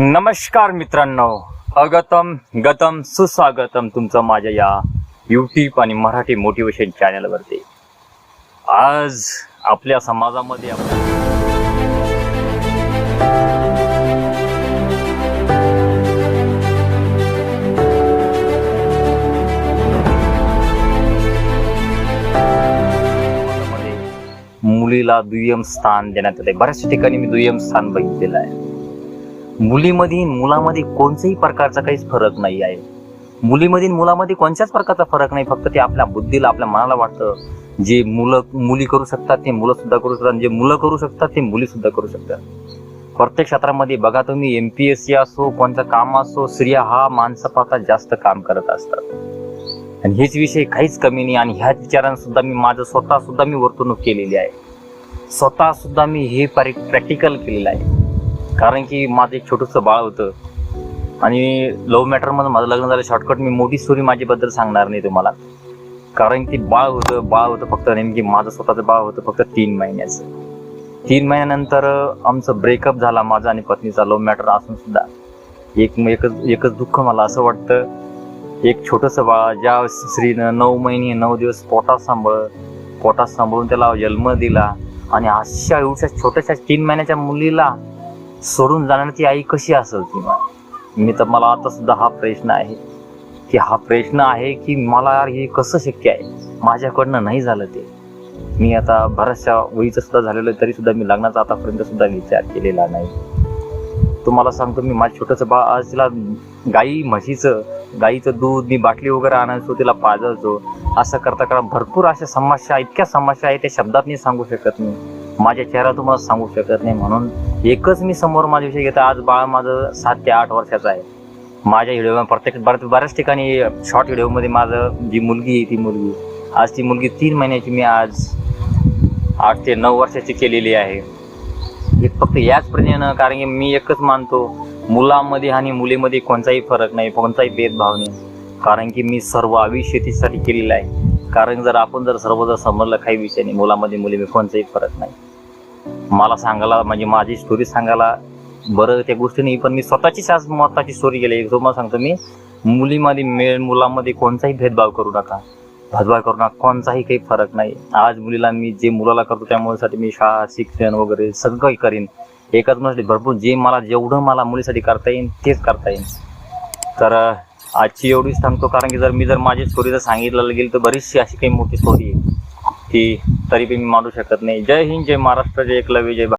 नमस्कार मित्रांनो. अगतम गतम सुस्वागतम तुमचं माझ्या या युट्यूब आणि मराठी मोटिवेशन चॅनलवरती आज आपल्या समाजामध्ये आपण मुलीला दुय्यम स्थान देण्यात आले बऱ्याचशा ठिकाणी मी दुय्यम स्थान बघितलेलं आहे. मुलीमध्ये मुलामध्ये कोणत्याही प्रकारचा काहीच फरक नाही आहे. मुलीमध्ये मुलामध्ये कोणत्याच प्रकारचा फरक नाही फक्त ते आपल्या बुद्धीला आपल्या मनाला वाटतं. जे मुलं मुली करू शकतात ते मुलं सुद्धा करू शकतात. जे मुलं करू शकतात ते मुली सुद्धा करू शकतात. प्रत्येक क्षेत्रामध्ये बघा तुम्ही एम पी एस सी असो कोणतं काम असो स्त्रिया हा माणसापासून जास्त काम करत असतात. आणि हेच विषय काहीच कमी नाही. आणि ह्याच विचारानं सुद्धा मी माझं स्वतः सुद्धा मी वर्तणूक केलेली आहे. स्वतः सुद्धा मी हे प्रॅक्टिकल केलेलं आहे. कारण की माझं एक छोटंसं बाळ होतं. आणि लव्ह मॅटरमध्ये माझं लग्न झालं शॉर्टकट मी मोठी स्टोरी माझ्याबद्दल सांगणार नाही तुम्हाला. कारण की बाळ होतं बाळ होतं फक्त नेमकी माझं स्वतःचं बाळ होतं फक्त तीन महिन्याचं. तीन महिन्यानंतर आमचं ब्रेकअप झाला माझा आणि पत्नीचा लव्ह मॅटर असून सुद्धा. एक एकच एकच दुःख मला असं वाटतं एक छोटंसं बाळ ज्या स्त्रीनं नऊ महिने नऊ दिवस पोटात सांभाळ पोटात सांभाळून त्याला जन्म दिला आणि अशा एवढ्या छोट्याशा तीन महिन्याच्या मुलीला सोडून जाणार ती आई कशी असेल ती? मग मी तर मला आता सुद्धा हा प्रश्न आहे. की हा प्रश्न आहे की मला यार हे कसं शक्य आहे? माझ्याकडनं नाही झालं ते. मी आता बऱ्याचशा वयीचं सुद्धा झालेलं आहे तरी सुद्धा मी लग्नाचा आतापर्यंत सुद्धा विचार केलेला नाही. तुम्हाला सांगतो मी माझं छोटंसं बा आज तिला गाई म्हशीचं गाईचं दूध मी बाटली वगैरे आणायचो तिला पाजायचो. असं करता करता भरपूर अशा समस्या इतक्या समस्या आहे त्या शब्दात मी सांगू शकत नाही माझ्या चेहरा तुम्हाला सांगू शकत नाही म्हणून एकच मी समोर माझा विषय घेतो आज बाळ माझं सात ते आठ वर्षाचं आहे. माझ्या व्हिडिओ प्रत्येक बऱ्याच बऱ्याच ठिकाणी शॉर्ट व्हिडिओमध्ये माझं जी मुलगी आहे ती मुलगी. आज ती मुलगी तीन महिन्याची मी आज आठ ते नऊ वर्षाची केलेली आहे. हे फक्त याच प्रेरणेनं कारण की मी एकच मानतो मुलामध्ये आणि मुलीमध्ये कोणताही फरक नाही कोणताही भेदभाव नाही. कारण की मी सर्व आयुष्य शेतीसाठी केलेलं आहे. कारण जर आपण जर सर्व जर समजलं काही विषय नाही मुलामध्ये मुलीमध्ये कोणताही फरक नाही. मला सांगायला म्हणजे माझी स्टोरी सांगायला बरं त्या गोष्टी नाही पण मी स्वतःचीच आज महत्वाची स्टोरी केली. एक तुम्हाला सांगतो मी मुलीमध्ये मेळ मुलामध्ये कोणताही भेदभाव करू नका. भेदभाव करू नका कोणताही काही फरक नाही. आज मुलीला मी जे मुलाला करतो त्या मुलीसाठी मी शाळा शिक्षण वगैरे सगळं काही करीन. एकाच मुलासाठी भरपूर जे मला जेवढं मला मुलीसाठी करता येईल तेच करता येईल तर आजची एवढीच सांगतो कारण की जर मी जर माझी स्टोरी जर सांगितलं गेली तर बरीचशी अशी काही मोठी स्टोरी आहे. की तरी बी मी मांडू शकत नाही. जय हिंद जय महाराष्ट्र जय एकलव्य जय